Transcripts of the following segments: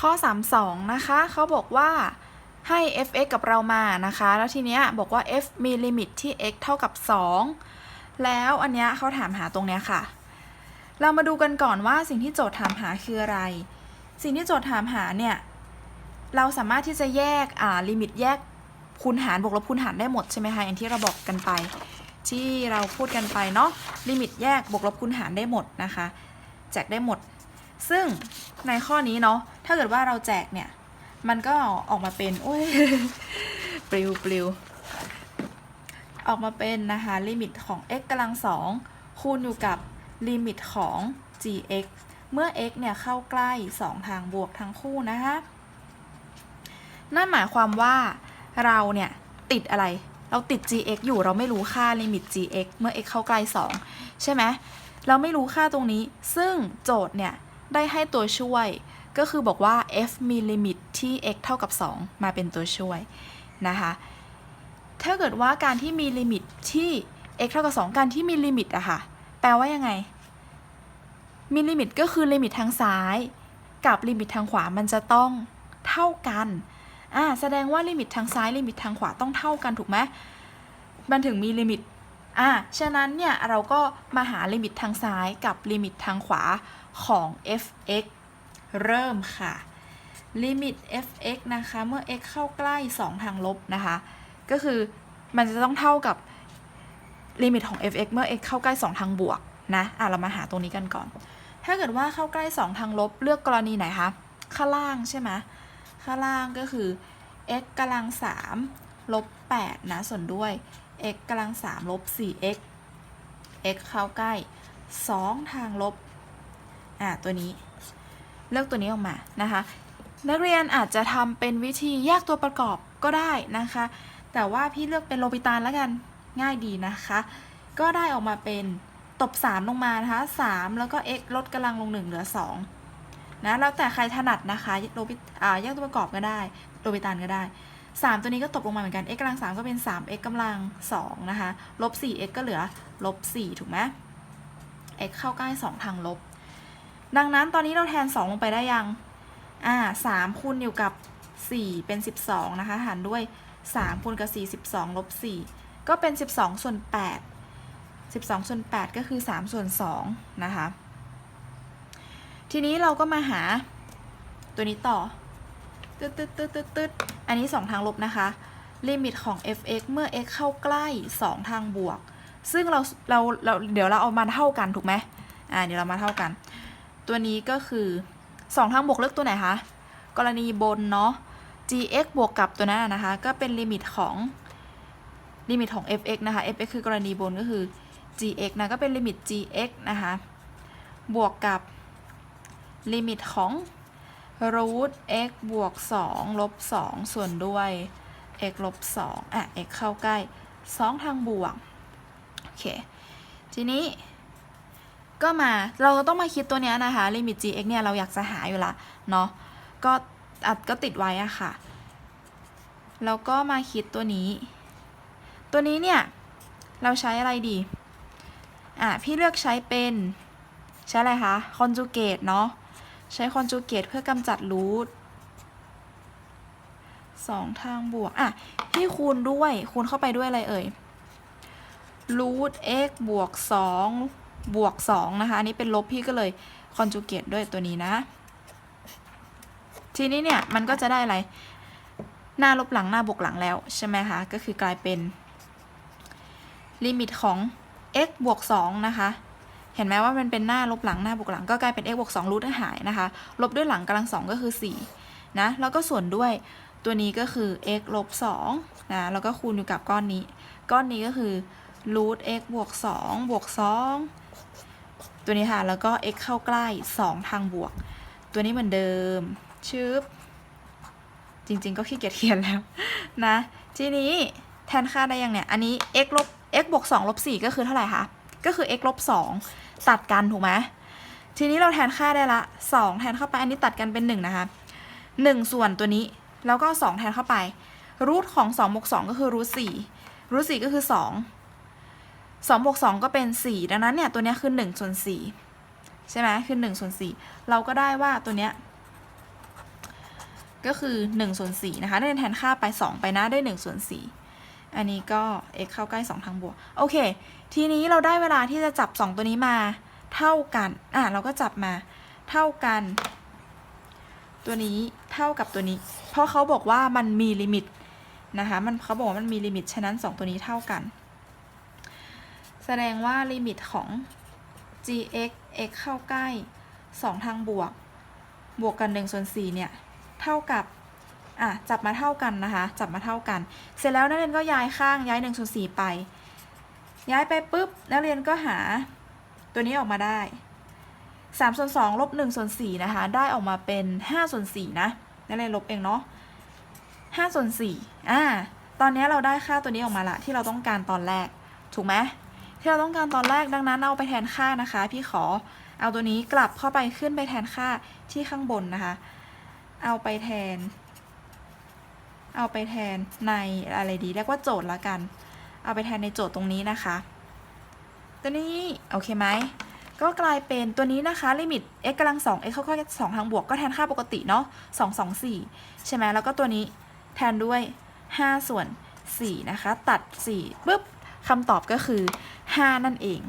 ข้อ 32 นะคะเขาบอกว่าให้ f(x) กับเรามานะคะ แล้วทีเนี้ยบอกว่า f มีลิมิตที่ x เท่ากับ 2 แล้วอันเนี้ยเขาถามหาตรงเนี้ยค่ะ เรามาดูกันก่อนว่าสิ่งที่โจทย์ถามหาคืออะไร สิ่งที่โจทย์ถามหาเนี่ย เราสามารถที่จะแยกอ่าลิมิตแยกคูณหารบวกลบคูณหารได้หมดใช่ไหมคะอย่างที่เราบอกกันไป ที่เราพูดกันไปเนาะลิมิตแยกบวกลบคูณหารได้หมดนะคะ แจกได้หมด ซึ่งในข้อนี้เนาะถ้าเกิดว่าเราแจกเนี่ย มันก็ออกมาเป็นโอ้ยปลิวปลิวออกมาเป็นนะคะลิมิตของ x กำลังสองคูณอยู่กับลิมิตของ gx เมื่อ x เนี่ยเข้าใกล้ 2 ทางบวกทั้งคู่นะคะนั่นหมายความว่าเราเนี่ยติดอะไร เราติด gx อยู่เราไม่รู้ค่าลิมิต gx เมื่อ x เข้าใกล้ 2 ใช่ไหม เราไม่รู้ค่าตรงนี้ ซึ่งโจทย์เนี่ย ได้ให้ตัวช่วย ก็คือบอกว่า f มีลิมิตที่ x เท่ากับ 2 มาเป็นตัวช่วยนะคะถ้าเกิดว่าการที่มีลิมิตที่ x เท่ากับ 2 การที่มีลิมิตอะค่ะแปลว่ายังไง มีลิมิตก็คือลิมิตทางซ้าย กับลิมิตทางขวามันจะต้องเท่ากันอ่าแสดงว่าลิมิตทางซ้ายลิมิตทางขวาต้องเท่ากันถูกไหมมันถึงมีลิมิต อ่าฉะนั้นเนี่ยเราก็มาหาลิมิตทางซ้ายกับลิมิตทางขวาของ f(x) เริ่มค่ะ ลิมิต f(x) นะคะ เมื่อ x เข้าใกล้ 2 ทางลบนะคะ ก็คือมันจะต้องเท่ากับลิมิตของ f(x) เมื่อ x เข้าใกล้ 2 ทางบวกนะ อะเรามาหาตรงนี้กันก่อน ถ้าเกิดว่าเข้าใกล้ 2 ทางลบเลือกกรณีไหนคะ ข้างล่างใช่ไหมข้างล่างก็คือ x กำลัง3ลบ8นะส่วนด้วย x กำลัง3ลบ 4x x เข้าใกล้ 2 ทางลบ อะตัวนี้ เลือกตัวนี้ออกมา นะคะ นักเรียนอาจจะทำเป็นวิธีแยกตัวประกอบก็ได้นะคะ แต่ว่าพี่เลือกเป็นโลปิตานแล้วกัน ง่ายดีนะคะ ก็ได้ออกมาเป็นตบ 3 ลงมานะคะ 3 แล้วก็ x ลดกำลังลง 1 เหลือ 2 นะ แล้วแต่ใครถนัดนะคะ โลปิอ่าแยกตัวประกอบก็ได้ โลปิตานก็ได้ 3 ตัวนี้ก็ตกลงมาเหมือนกัน x กำลัง 3 ก็เป็น 3x กำลัง 2 นะคะ ลบ 4x ก็เหลือ ลบ 4 ถูกไหม x เข้าใกล้ 2 ทางลบ ดังนั้นตอนนี้เราแทน 2 ลงไปได้ยัง อ่า3คูณอยู่กับ 4 เป็น 12 นะคะ หารด้วย 3คูณกับ 4 12 ลบ 4 ก็เป็น 12 ส่วน 8 12 ส่วน 8 ก็คือ 3 ส่วน 2 นะคะ ทีนี้เราก็มาหาตัวนี้ต่อ ตึ๊ดตึ๊ดตึ๊ดตึ๊ดตึ๊ดอันนี้ 2 ทางลบนะคะ ลิมิตของ f(x) เมื่อ x เข้าใกล้ 2 ทางบวก ซึ่งเราเราเราเดี๋ยวเราเอามาเท่ากันถูกไหมอ่าเดี๋ยวเรามาเท่ากัน ตัวนี้ก็คือ 2 ทางบวกเลือกตัวไหนคะ กรณีบนเนาะ gx บวกกับตัวนั้นนะนะคะ ก็เป็นลิมิตของลิมิตของ fx นะคะ fx คือกรณีบนก็คือ gx นะก็เป็นลิมิต gx นะคะ บวกกับลิมิตของ root x บวก 2 ลบ 2 ส่วนด้วย x ลบ 2 อะ x เข้าใกล้ 2 ทางบวก โอเค ทีนี้ ก็มา เราต้องมาคิดตัวเนี้ยนะคะ ลิมิต gx เนี่ย เราอยากจะหาอยู่ละ เนาะ ก็อัดก็ติดไว้อะค่ะ แล้วก็มาคิดตัวนี้ ตัวนี้เนี่ย เราใช้อะไรดี อะ พี่เลือกใช้เป็น ใช้อะไรคะ คอนจูเกตเนาะ ใช้คอนจูเกตเพื่อกำจัดรูทสองทางบวก อะพี่คูณด้วย คูณเข้าไปด้วยอะไรเอ่ยรูท x บวกสองบวกสองนะคะ อันนี้เป็นลบพี่ก็เลยคอนจูเกตด้วยตัวนี้นะ ทีนี้เนี่ย มันก็จะได้อะไร หน้าลบหลังหน้าบวกหลังแล้ว ใช่ไหมคะ ก็คือกลายเป็น ลิมิตของ x บวก2นะคะ เห็นไหมว่ามันเป็นหน้าลบหลังหน้าบวกหลังก็กลายเป็น x บวก2รูทหายนะคะ ลบด้วยหลังกำลังสองก็คือ4นะแล้วก็ส่วนด้วยตัวนี้ก็คือ x ลบ2นะแล้วก็คูณอยู่กับก้อนนี้ ก้อนนี้ก็คือรูท x บวก2บวก2ตัวนี้ค่ะ แล้วก็ x เข้าใกล้ 2 ทางบวก ตัวนี้เหมือนเดิมชืบจริง ๆ ก็ขี้เกียจเขียนแล้วนะ ทีนี้แทนค่าได้ยังเนี่ย อันนี้ x ลบ x บวก2ลบ4ก็คือเท่าไหร่คะ ก็คือ x ลบ2ตัดกันถูกไหมทีนี้เราแทนค่าได้ละ 2 แทนเข้าไปอันนี้ตัดกันเป็น 1 นะคะ 1 ส่วนตัวนี้แล้วก็ 2 แทนเข้าไป รูทของ2บวก2ก็คือรูท4รูท4ก็คือ 2 2บวก2ก็เป็น 4 ดังนั้นเนี่ยตัวนี้คือ1ส่วน4ใช่ไหมคือ1ส่วน4เราก็ได้ว่าตัวเนี้ยก็คือ1ส่วน4นะคะนักเรียนแทนค่าไป 2 ไปนะได้1ส่วน4 อันนี้ก็ x เข้าใกล้ 2 ทางบวก โอเค ทีนี้เราได้เวลาที่จะจับ 2 ตัวนี้มา เท่ากัน อะ เราก็จับมา เท่ากัน ตัวนี้เท่ากับตัวนี้ เพราะเขาบอกว่ามันมีลิมิตนะคะ มันเขาบอกว่ามันมีลิมิต ฉะนั้น 2 ตัวนี้เท่ากัน แสดงว่าลิมิตของ gx x เข้าใกล้ 2 ทางบวก บวกกัน1ส่วน4เนี่ย เท่ากับ อะจับมาเท่ากันนะคะ จับมาเท่ากัน เสร็จแล้วนักเรียนก็ย้ายข้างย้าย1ส่วน4ไป ย้ายไปปุ๊บนักเรียนก็หาตัวนี้ออกมาได้3ส่วน2ลบ1ส่วน4นะคะ ได้ออกมาเป็น5ส่วน4นะนักเรียนลบเองเนาะ5ส่วน4อ่าตอนนี้เราได้ค่าตัวนี้ออกมาละที่เราต้องการตอนแรก ถูกไหมที่เราต้องการตอนแรกดังนั้นเอาไปแทนค่านะคะ พี่ขอเอาตัวนี้กลับเข้าไปขึ้นไปแทนค่าที่ข้างบนนะคะ เอาไปแทน เอาไปแทนในอะไรดี เรียกว่าโจทย์ละกัน เอาไปแทนในโจทย์ตรงนี้นะคะ ตัวนี้โอเคไหมก็กลายเป็นตัวนี้นะคะ ลิมิต x กำลัง2 x เข้ากับ2ทางบวกก็แทนค่าปกติเนาะ2 2 4 ใช่ไหมแล้วก็ตัวนี้แทนด้วย 5 ส่วน 4 นะคะ ตัด 4ปุ๊บคำตอบก็คือ 5 นั่นเอง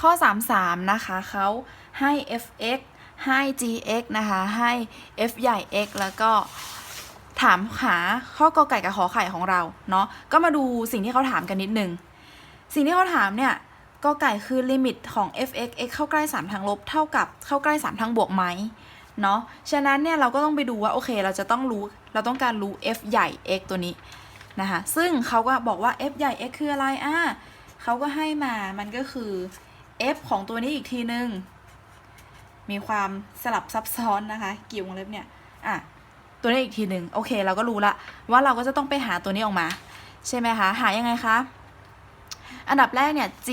ข้อ 33 นะคะเขาให้ fx ให้ gx นะคะ ให้ f ใหญ่ x แล้วก็ ถามหาข้อกอไก่กับขอไข่ของเราเนาะก็มาดูสิ่งที่เขาถามกันนิดนึง สิ่งที่เขาถามเนี่ยกอไก่คือลิมิตของ fx x เข้าใกล้ 3 ทางลบ เท่ากับเข้าใกล้ 3 ทางบวกไหมเนาะฉะนั้นเนี่ยเราก็ต้องไปดูว่าโอเค เราจะต้องรู้เราต้องการรู้ f ใหญ่ x ตัวนี้นะคะซึ่งเขาก็บอกว่า f ใหญ่ x คืออะไรอ่าเขาก็ให้มามันก็คือ f ของตัวนี้อีกทีนึง มีความสลับซับซ้อนนะคะกี่วงเล็บเนี่ยอะ ตัวนี้อีกทีหนึ่งโอเค เราก็รู้ละว่าเราก็จะต้องไปหาตัวนี้ออกมา ใช่ไหมคะ หายังไงคะ อันดับแรกเนี่ย g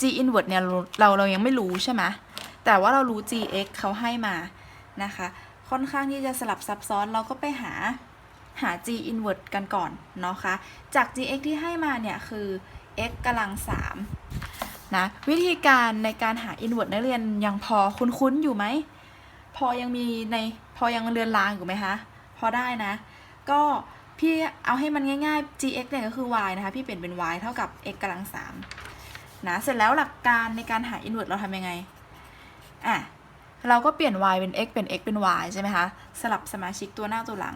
g inverse เนี่ยเราเรายังไม่รู้ใช่ไหมแต่ว่าเรารู้ gx เขาให้มานะคะ ค่อนข้างที่จะสลับซับซ้อนเราก็ไปหาหา g inverse กันก่อนเนาะคะจาก gx ที่ให้มาเนี่ยคือ x กำลัง3นะวิธีการในการหา inverse นักเรียนยังพอคุ้นๆอยู่ไหมพอยังมีในพอยังเรือนรางอยู่ไหมคะ พอได้นะ ก็พี่เอาให้มันง่ายๆ gx เนี่ยก็คือ y นะคะ พี่เปลี่ยนเป็น y เท่ากับ x กำลัง3นะ เสร็จแล้วหลักการในการหา inverse เราทำยังไง อะ เราก็เปลี่ยน y เป็น x เป็น x เป็น y ใช่ไหมคะ สลับสมาชิกตัวหน้าตัวหลัง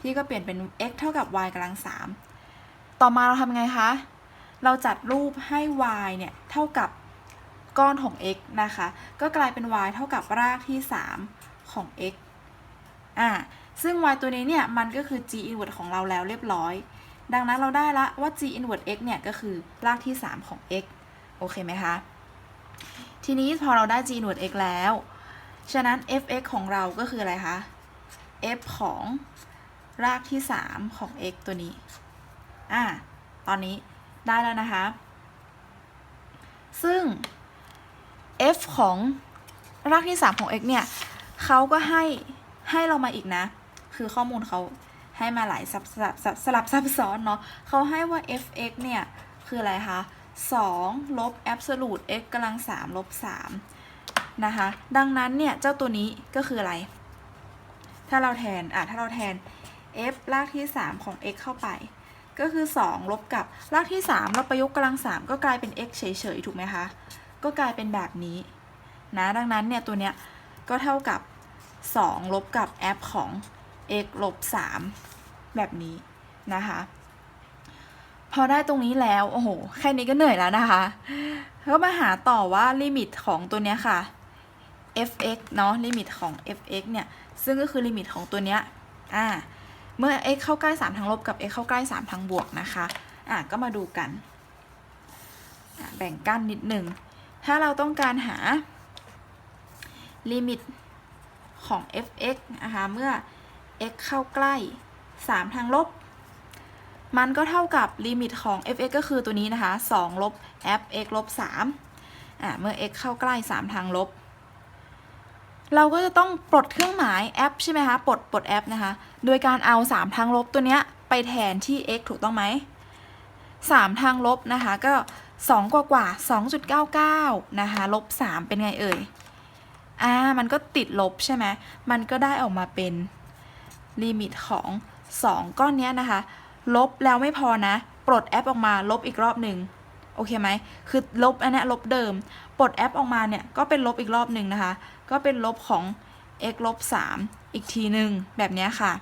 พี่ก็เปลี่ยนเป็น x เท่ากับ y กำลัง3ต่อมาเราทำยังไงคะ เราจัดรูปให้ y เนี่ย เท่ากับก้อนของ x นะคะ ก็กลายเป็น y เท่ากับรากที่ 3 ของ x อ่า ซึ่ง y ตัวนี้เนี่ยมันก็คือ g inverse ของเราแล้วเรียบร้อย ดังนั้นเราได้ละว่า g inverse x เนี่ยก็คือรากที่ 3 ของ x โอเคไหมคะ ทีนี้พอเราได้ g inverse x แล้ว ฉะนั้น f(x) ของเราก็คืออะไรคะ f ของรากที่ 3 ของ x ตัวนี้ อ่า ตอนนี้ได้แล้วนะคะ ซึ่ง f ของรากที่ 3 ของ x เนี่ยเขาก็ให้ให้เรามาอีกนะ คือข้อมูลเขาให้มาหลายสลับสลับสลับสลับซับซ้อนเนาะเขาให้ว่า f(x) เนี่ย คืออะไรคะ2ลบ absolute x กำลัง3ลบ3นะคะ ดังนั้นเนี่ย เจ้าตัวนี้ก็คืออะไร ถ้าเราแทน อะ ถ้าเราแทน f รากที่ 3 ของ x เข้าไป ก็คือ 2 ลบกับ รากที่ 3 เราประยุกต์กำลัง 3 ก็กลายเป็น x เฉยๆ ถูกไหมคะ ก็กลายเป็นแบบนี้ นะ ดังนั้นเนี่ย ตัวเนี้ย ก็เท่ากับ 2 ลบกับ f ของ x ลบ3แบบนี้นะคะ พอได้ตรงนี้แล้ว โอ้โห แค่นี้ก็เหนื่อยแล้วนะคะ ก็มาหาต่อว่าลิมิตของตัวเนี้ยค่ะ fx เนาะลิมิตของ fx เนี่ย ซึ่งก็คือลิมิตของตัวเนี้ยอ่าเมื่อ x เข้าใกล้ 3 ทางลบกับ x เข้าใกล้ 3 ทางบวกนะคะอะก็มาดูกัน แบ่งกั้นนิดหนึ่ง ถ้าเราต้องการหาลิมิตของ fx นะคะเมื่อ x เข้าใกล้ 3 ทางลบ มันก็เท่ากับลิมิตของ fx ก็คือตัวนี้นะคะ 2 ลบ fx ลบ3อ่าเมื่อ x เข้าใกล้ 3 ทางลบ เราก็จะต้องปลดเครื่องหมาย f ใช่ไหมคะ ปลด ปลด f นะคะ โดยการเอา 3 ทางลบตัวเนี้ยไปแทนที่ x ถูกต้องไหม 3 ทางลบนะคะ ก็ 2 กว่ากว่า 2.99 นะคะ ลบ 3 เป็นไงเอ่ยอ่ามันก็ติดลบใช่ไหม มันก็ได้ออกมาเป็น ลิมิตของ 2 ก้อนเนี้ยนะคะ ลบแล้วไม่พอนะ ปลดแอปออกมาลบอีกรอบหนึ่งโอเคไหมคือลบอันนี้ลบเดิม ปลดแอปออกมาเนี่ยก็เป็นลบอีกรอบหนึ่งนะคะ ก็เป็นลบของ x ลบ3อีกทีหนึ่งแบบเนี้ยค่ะ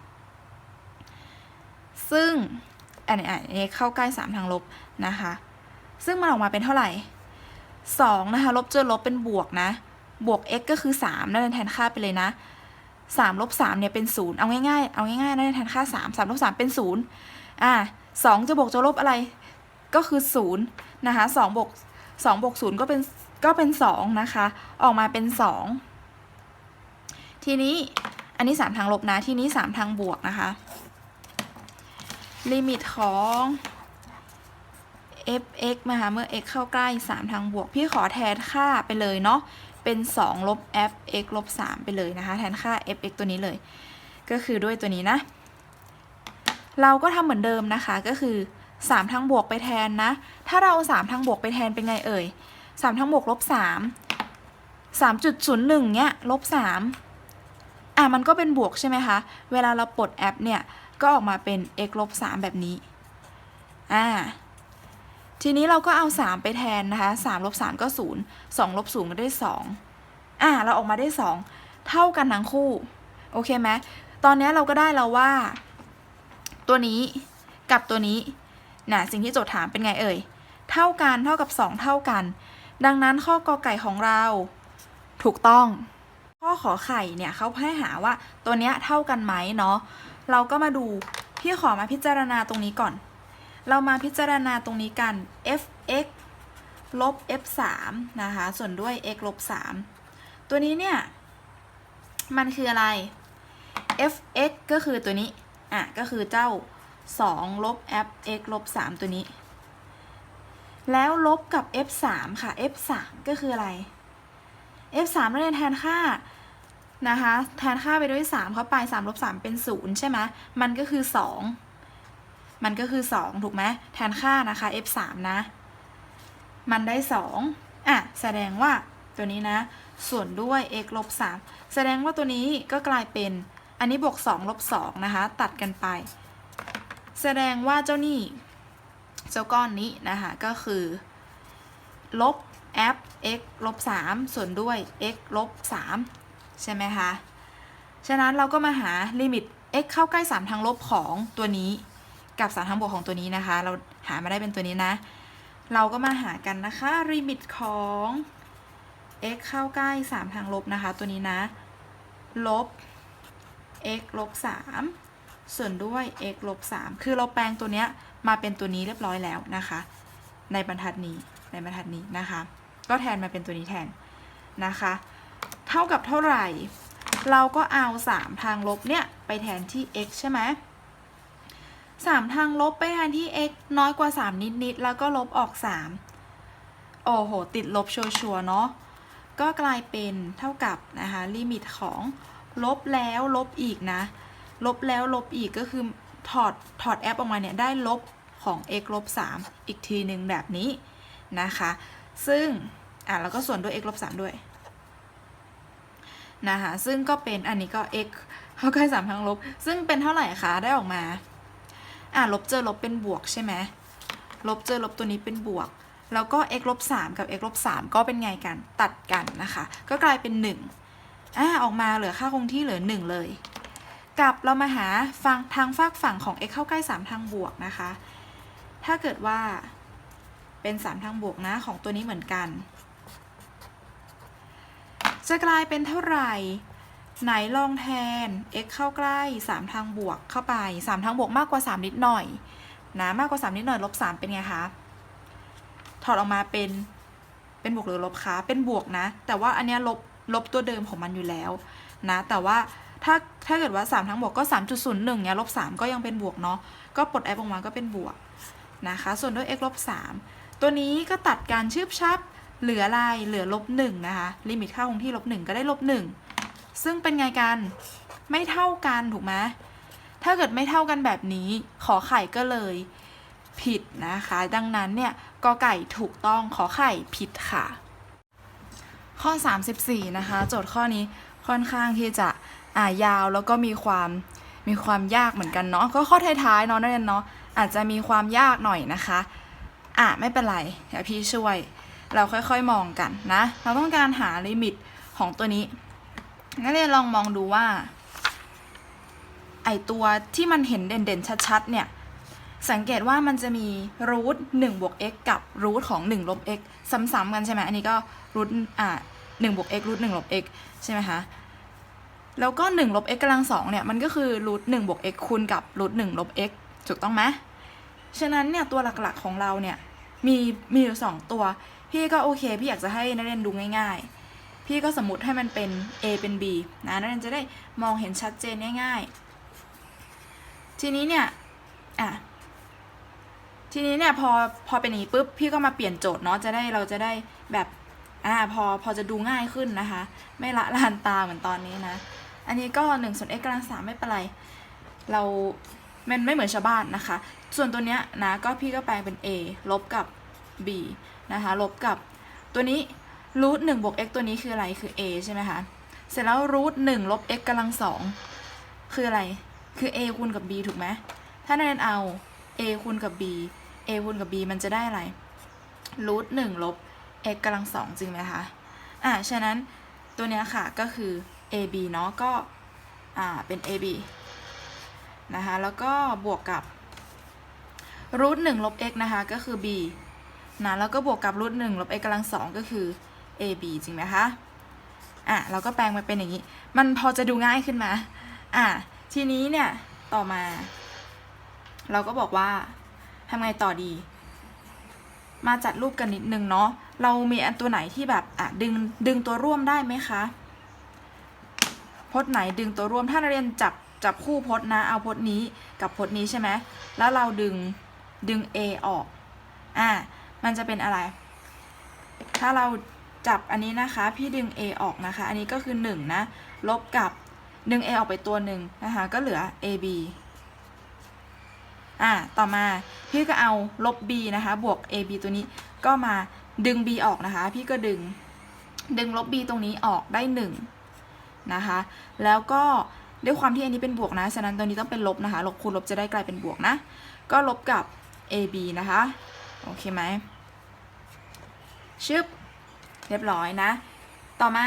ซึ่งอันนี้อันนี้เข้าใกล้ 3 ทางลบนะคะ ซึ่งมันออกมาเป็นเท่าไหร่ 2 นะคะ ลบเจอลบเป็นบวกนะ บวก x ก็คือ 3 นั่นแทนค่าไปเลยนะ 3ลบ3เนี่ยเป็น0เอาง่ายๆ เอาง่ายๆนั่นแทนค่า3 3ลบ3เป็น0อ่า2จะบวกจะลบอะไร ก็คือ0นย์นะคะ2บวก2บวก0ก็เป็นก็เป็น2นะคะ ออกมาเป็น2ทีนี้อันนี้3ทางลบนะ ทีนี้3ทางบวกนะคะ ลิมิตของ f(x) นะคะเมื่อ x เข้าใกล้ 3 ทางบวก พี่ขอแทนค่าไปเลยเนาะ เป็น 2 ลบ f x ลบ 3 ไปเลยนะคะ แทนค่า f x ตัวนี้เลย ก็คือด้วยตัวนี้นะ เราก็ทำเหมือนเดิมนะคะ ก็คือ 3 ทางบวกไปแทนนะ ถ้าเรา 3 ทางบวกไปแทนเป็นไงเอ่ย 3 ทางบวกลบ 3 3.01เนี้ยลบ 3 อะมันก็เป็นบวกใช่ไหมคะ เวลาเราปลดแอปเนี่ย ก็ออกมาเป็น x ลบ 3 แบบนี้ อ่า ทีนี้เราก็เอา 3 ไปแทนนะคะ3ลบ3ก็ 0 2ลบ0ก็ได้ 2 อ่าเราออกมาได้ 2 เท่ากันทั้งคู่ โอเคไหมตอนนี้เราก็ได้แล้วว่า ตัวนี้กับตัวนี้นะสิ่งที่โจทย์ถามเป็นไงเอ่ย เท่ากันเท่ากับ 2 เท่ากัน ดังนั้นข้อกอไก่ของเราถูกต้อง ข้อขอไข่เนี่ยเขาให้หาว่าตัวเนี้ยเท่ากันไหมเนาะเราก็มาดูพี่ขอมาพิจารณาตรงนี้ก่อน เรามาพิจารณาตรงนี้กัน f(x) ลบ f(3) นะคะ ส่วนด้วย x ลบ3ตัวนี้เนี่ย มันคืออะไร f(x) ก็คือตัวนี้ อะ ก็คือเจ้า 2 ลบ f(x) ลบ3ตัวนี้ แล้วลบกับ f(3) ค่ะ f(3) ก็คืออะไร f(3) นั่นเองแทนค่านะคะ แทนค่าไปด้วย 3 เข้าไป3ลบ3เป็น 0 ใช่ไหมมันก็คือ 2 มันก็คือ 2 ถูกไหมแทนค่านะคะ f 3นะ มันได้ 2 อะ แสดงว่าตัวนี้นะ ส่วนด้วย x ลบ3แสดงว่าตัวนี้ก็กลายเป็นอันนี้บวก2ลบ2นะคะ ตัดกันไป แสดงว่าเจ้านี่ เจ้าก้อนนี้นะคะ ก็คือ ลบ f x ลบ3ส่วนด้วย x ลบ3ใช่ไหมคะ ฉะนั้นเราก็มาหาลิมิต x เข้าใกล้ 3 ทางลบของตัวนี้ กับ3ทางบวกของตัวนี้นะคะ เราหามาได้เป็นตัวนี้นะ เราก็มาหากันนะคะลิมิตของ x เข้าใกล้ 3 ทางลบนะคะ ตัวนี้นะ ลบ x ลบ 3 ส่วนด้วย x ลบ 3 คือเราแปลงตัวเนี้ยมาเป็นตัวนี้เรียบร้อยแล้วนะคะ ในบรรทัดนี้ในบรรทัดนี้นะคะ ก็แทนมาเป็นตัวนี้แทนนะคะ เท่ากับเท่าไหร่ เราก็เอา 3 ทางลบเนี่ย ไปแทนที่ x ใช่ไหม สามทางลบไปแทนที่ x น้อยกว่า3นิดนิด ๆ แล้วก็ลบออก 3 โอ้โห ติดลบชัวร์เนาะก็กลายเป็นเท่ากับนะคะลิมิตของลบแล้วลบอีกนะ ลบแล้วลบอีกก็คือถอดถอดแอปออกมาเนี่ยได้ลบของ x ลบ3อีกทีหนึ่งแบบนี้นะคะ ซึ่ง อะแล้วก็ส่วนด้วย x ลบ3ด้วยนะคะซึ่งก็เป็นอันนี้ก็ x เข้าใกล้3ทางลบ ซึ่งเป็นเท่าไหร่คะ ได้ออกมา อะลบเจอลบเป็นบวกใช่ไหมลบเจอลบตัวนี้เป็นบวก แล้วก็ x ลบ3กับ x ลบ3ก็เป็นไงกัน ตัดกันนะคะ ก็กลายเป็น1อะออกมาเหลือค่าคงที่เหลือ 1 เลยกลับเรามาหาฟังทางฝากฝั่งของ x เข้าใกล้ 3 ทางบวกนะคะ ถ้าเกิดว่าเป็น 3 ทางบวกนะของตัวนี้เหมือนกัน จะกลายเป็นเท่าไหร่ ไหนลองแทน x เข้าใกล้ 3 ทางบวกเข้าไป 3 ทางบวกมากกว่า 3 นิดหน่อยนะมากกว่า 3 นิดหน่อยลบ3เป็นไงคะ ถอดออกมาเป็นเป็นบวกหรือลบคะเป็นบวกนะ แต่ว่าอันเนี้ยลบลบตัวเดิมของมันอยู่แล้วนะแต่ว่าถ้าถ้าเกิดว่า 3ทางบวกก็ 3.01เนี่ยลบ3ก็ยังเป็นบวกเนาะก็ปลด f ออกมาก็เป็นบวกนะคะ ส่วนด้วย x ลบ3ตัวนี้ก็ตัดการชืบชับเหลืออะไรเหลือลบ1นะคะลิมิตค่าคงที่ลบ1ก็ได้ลบ1 ซึ่งเป็นไงกัน ไม่เท่ากันถูกไหมถ้าเกิดไม่เท่ากันแบบนี้ ขอไข่ก็เลยผิดนะคะ ดังนั้นเนี่ยกอไก่ถูกต้องขอไข่ผิดค่ะ ข้อ 34 นะคะ โจทย์ข้อนี้ค่อนข้างที่จะอ่ายาวแล้วก็มีความมีความยากเหมือนกันเนาะก็ข้อท้ายๆเนาะนักเรียนเนาะอาจจะมีความยากหน่อยนะคะ อะไม่เป็นไรเดี๋ยวพี่ช่วย เราค่อยๆมองกันนะ เราต้องการหาลิมิตของตัวนี้ นักเรียนลองมองดูว่า ไอตัวที่มันเห็นเด่นๆ ชัดๆ เนี่ย สังเกตว่ามันจะมีรูทหนึ่งบวก x กับรูทของ1ลบ x ซ้ำๆกันใช่ไหมอันนี้ก็รูทอ่าหนึ่งบวก x รูทหนึ่งลบ x ใช่ไหมคะแล้วก็1ลบ x กำลังสองเนี่ย มันก็คือรูทหนึ่งบวก x คูณกับรูทหนึ่งลบ x ถูกต้องไหมฉะนั้นเนี่ยตัวหลักๆของเราเนี่ยมีมีอยู่สองตัว พี่ก็โอเค พี่อยากจะให้นักเรียนดูง่าย ๆ พี่ก็สมมติให้มันเป็น a เป็น b นะนักเรียนจะได้มองเห็นชัดเจนง่ายๆ ทีนี้เนี่ย อะ ทีนี้เนี่ยพอพอเป็นอย่างนี้ปุ๊บ พี่ก็มาเปลี่ยนโจทย์เนาะ จะได้เราจะได้แบบ อ่า พอพอจะดูง่ายขึ้นนะคะ ไม่ละลานตาเหมือนตอนนี้นะ อันนี้ก็1ส่วน x กำลังสามไม่เป็นไร เรามันไม่เหมือนชาวบ้านนะคะ ส่วนตัวเนี้ยนะ ก็พี่ก็แปลงเป็น a ลบกับ b นะคะ ลบกับตัวนี้ รูทหนึ่งบวก x ตัวนี้คืออะไรคือ a ใช่ไหมคะ เสร็จแล้วรูทหนึ่งลบ x กำลังสองคืออะไร คือ a คูณกับ b ถูกไหม ถ้านักเรียนเอา a คูณกับ b a คูณกับ b มันจะได้อะไรรูทหนึ่งลบ x กำลังสองจริงไหมคะ อ่า ฉะนั้นตัวเนี้ยค่ะก็คือ ab เนาะก็ อ่า เป็น ab นะคะ แล้วก็บวกกับรูทหนึ่งลบ x นะคะ ก็คือ b นะ แล้วก็บวกกับรูทหนึ่งลบ x กำลังสองก็คือ ab จริงไหมคะ อะเราก็แปลงมาเป็นอย่างนี้ มันพอจะดูง่ายขึ้นมาอะทีนี้เนี่ยต่อมา เราก็บอกว่าทำไงต่อดี มาจัดรูปกันนิดนึงเนาะเรามีอันตัวไหนที่แบบอะดึงดึงตัวร่วมได้ไหมคะพจน์ไหนดึงตัวร่วมถ้านเรียนจับจับคู่พจน์นะ เอาพจน์นี้กับพจน์นี้ใช่ไหมแล้วเราดึงดึง A ออก อะมันจะเป็นอะไร ถ้าเรา จับอันนี้นะคะ พี่ดึง A ออกนะคะ อันนี้ก็คือ 1 นะ ลบกับดึง A ออกไปตัวหนึ่งนะคะ ก็เหลือ AB อะต่อมาพี่ก็เอาลบ b นะคะ บวก ab ตัวนี้ก็มาดึง b ออกนะคะ พี่ก็ดึงดึงลบ b ตรงนี้ออกได้ 1 นะคะ แล้วก็ด้วยความที่อันนี้เป็นบวกนะ ฉะนั้นตัวนี้ต้องเป็นลบนะคะ ลบคูณลบจะได้กลายเป็นบวกนะ ก็ลบกับ ab นะคะ โอเคไหมชึบ เรียบร้อยนะ ต่อมา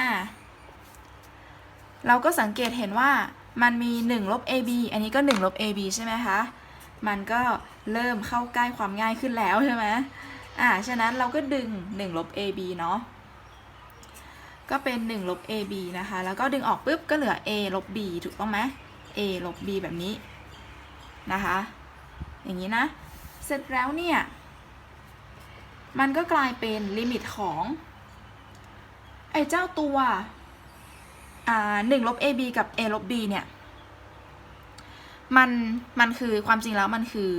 เราก็สังเกตเห็นว่ามันมี1ลบ ab อันนี้ก็1ลบ ab ใช่ไหมคะ มันก็เริ่มเข้าใกล้ความง่ายขึ้นแล้วใช่ไหมอ่า ฉะนั้นเราก็ดึง1ลบ ab เนาะ ก็เป็น1ลบ ab นะคะ แล้วก็ดึงออกปุ๊บก็เหลือ a ลบ b ถูกต้องไหม a ลบ b แบบนี้นะคะ อย่างนี้นะ เสร็จแล้วเนี่ย มันก็กลายเป็นลิมิตของ ไอ้เจ้าตัวอ่า1ลบ ab กับ a ลบ b เนี่ย มัน มันคือความจริงแล้วมันคือ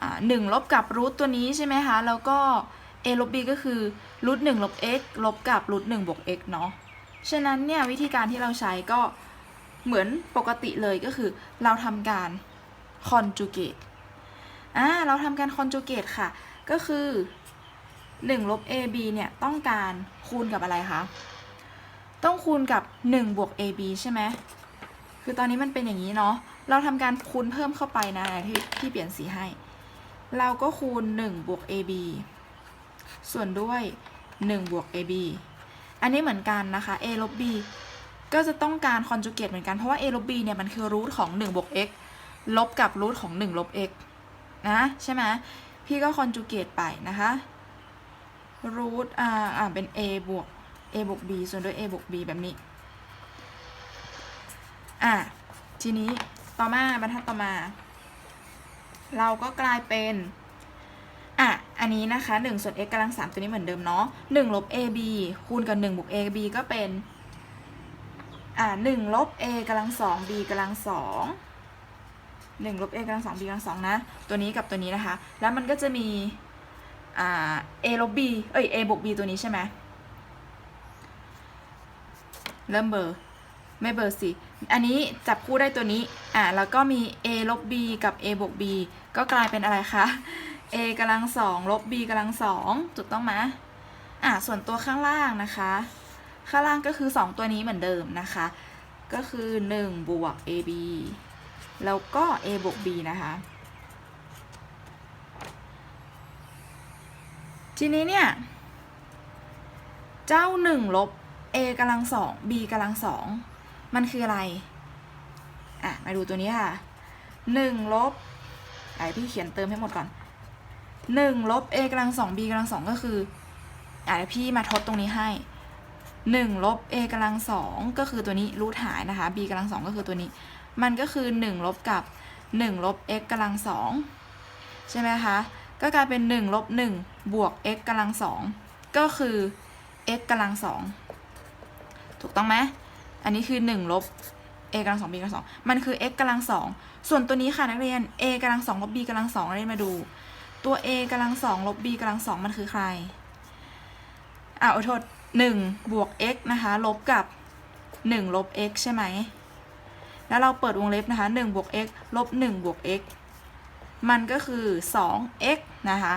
อ่าหนึ่งลบกับรูทตัวนี้ใช่ไหมคะ แล้วก็ a ลบ b ก็คือรูทหนึ่งลบ x ลบกับรูทหนึ่งบวก x เนาะ ฉะนั้นเนี่ยวิธีการที่เราใช้ก็เหมือนปกติเลยก็คือเราทำการ conjugate อ่าเราทำการ conjugate ค่ะ ก็คือ 1ลบ ab เนี่ยต้องการคูณกับอะไรคะ ต้องคูณกับ1บวก ab ใช่ไหม คือตอนนี้มันเป็นอย่างนี้เนาะ เราทำการคูณเพิ่มเข้าไปนะที่ที่เปลี่ยนสีให้ เราก็คูณ1บวก ab ส่วนด้วย1บวก ab อันนี้เหมือนกันนะคะ a ลบ b ก็จะต้องการ conjugate เหมือนกัน เพราะว่า a ลบ b เนี่ยมันคือรูทของ1บวก x ลบกับรูทของ1ลบ x นะใช่ไหมพี่ก็ conjugate ไปนะคะ รูทอ่าอ่าเป็น a บวก a บวก b ส่วนด้วย a บวก b แบบนี้ อะทีนี้ต่อมาบรรทัดต่อมา เราก็กลายเป็นอะอันนี้นะคะ1ส่วน x กำลัง 3 ตัวนี้เหมือนเดิมเนาะ1ลบ ab คูณกับ1บวก ab ก็เป็นอ่า1ลบ a กำลัง 2 b กำลัง 2 1ลบ a กำลัง 2 b กำลัง 2 นะ ตัวนี้กับตัวนี้นะคะ แล้วมันก็จะมี อ่า a ลบ b เอ้ย a บวก b ตัวนี้ใช่ไหมเริ่มเบอร์ ไม่เบอร์สิ อันนี้จับคู่ได้ตัวนี้ อ่าแล้วก็มี a ลบ b กับ a บวก b ก็กลายเป็นอะไรคะ a กำลังสองลบ b กำลังสองถูกต้องไหมอ่าส่วนตัวข้างล่างนะคะ ข้างล่างก็คือ 2 ตัวนี้เหมือนเดิมนะคะ ก็คือ 1 บวก ab แล้วก็ a บวก b นะคะ ทีนี้เนี่ย เจ้า1ลบ a กำลังสอง b กำลังสอง มันคืออะไร อะ มาดูตัวนี้ค่ะ1ลบไอพี่เขียนเติมให้หมดก่อน1ลบ a กำลังสอง b กำลังสองก็คืออะพี่มาทดตรงนี้ให้1ลบ a กำลังสองก็คือตัวนี้รูทหายนะคะ b กำลังสองก็คือตัวนี้ มันก็คือ1ลบกับ1ลบ x กำลังสองใช่ไหมคะ ก็กลายเป็น1ลบ1บวก x กำลังสองก็คือ x กำลังสองถูกต้องไหมอันนี้คือ1ลบ a กำลังสอง b กำลังสองมันคือ x กำลังสองส่วนตัวนี้ค่ะนักเรียน a กำลังสองลบ b กำลังสองนักเรียนมาดู ตัว a กำลังสองลบ b กำลังสองมันคือใครอ่าอโทษหนึ่งบวก x นะคะลบกับหนึ่งลบ x ใช่ไหม แล้วเราเปิดวงเล็บนะคะหนึ่งบวก x ลบหนึ่งบวก x มันก็คือ 2x นะคะ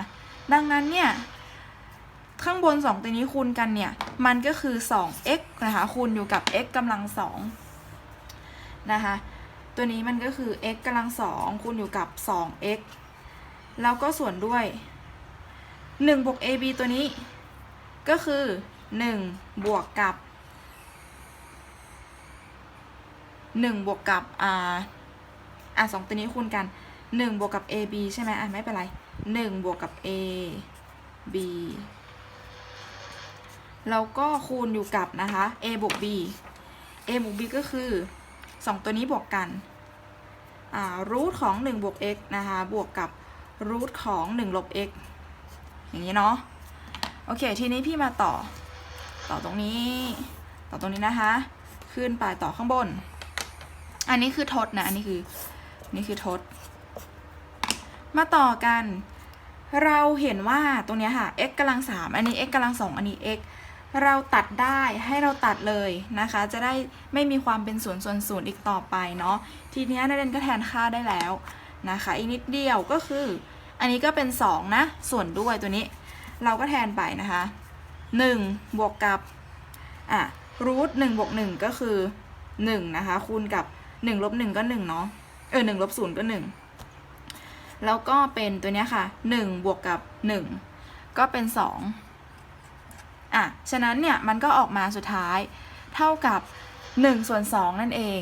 ดังนั้นเนี่ย ข้างบน 2 ตัวนี้คูณกันเนี่ย มันก็คือ 2x นะคะ คูณอยู่กับ x กำลังสองนะคะ ตัวนี้มันก็คือ x กำลังสองคูณอยู่กับ 2x แล้วก็ส่วนด้วย1บวก ab ตัวนี้ ก็คือ 1 บวกกับ 1 บวกกับอ่าอะสองตัวนี้คูณกัน 1 บวกกับ ab ใช่ไหมอะไม่เป็นไร 1 บวกกับ a b แล้วก็คูณอยู่กับนะคะ a บวก b a บวก b ก็คือ 2 ตัวนี้บวกกันรูทของ 1 บวก x นะคะ บวกกับรูทของ 1 ลบ x อย่างนี้เนาะ โอเค ทีนี้พี่มาต่อ ต่อตรงนี้ ต่อตรงนี้นะคะ ขึ้นไปต่อข้างบน อันนี้คือทดนะ อันนี้คือ นี่คือทด มาต่อกัน เราเห็นว่าตรงนี้ค่ะ x กำลังสามอันนี้ x กำลังสองอันนี้ x เราตัดได้ให้เราตัดเลยนะคะ จะได้ไม่มีความเป็นศูนย์ส่วนศูนย์อีกต่อไปเนาะทีนี้นักเรียนก็แทนค่าได้แล้วนะคะ อีกนิดเดียวก็คือ อันนี้ก็เป็น 2 นะ ส่วนด้วยตัวนี้ เราก็แทนไปนะคะ 1 บวกกับอะรูท1บวก1ก็คือ 1 นะคะ คูณกับ 1ลบ1ก็1เนาะเออ1ลบ0ก็1 แล้วก็เป็นตัวนี้ค่ะ1บวกกับ 1 ก็เป็น 2 อะ ฉะนั้นเนี่ย มันก็ออกมาสุดท้ายเท่ากับ1ส่วน2นั่นเอง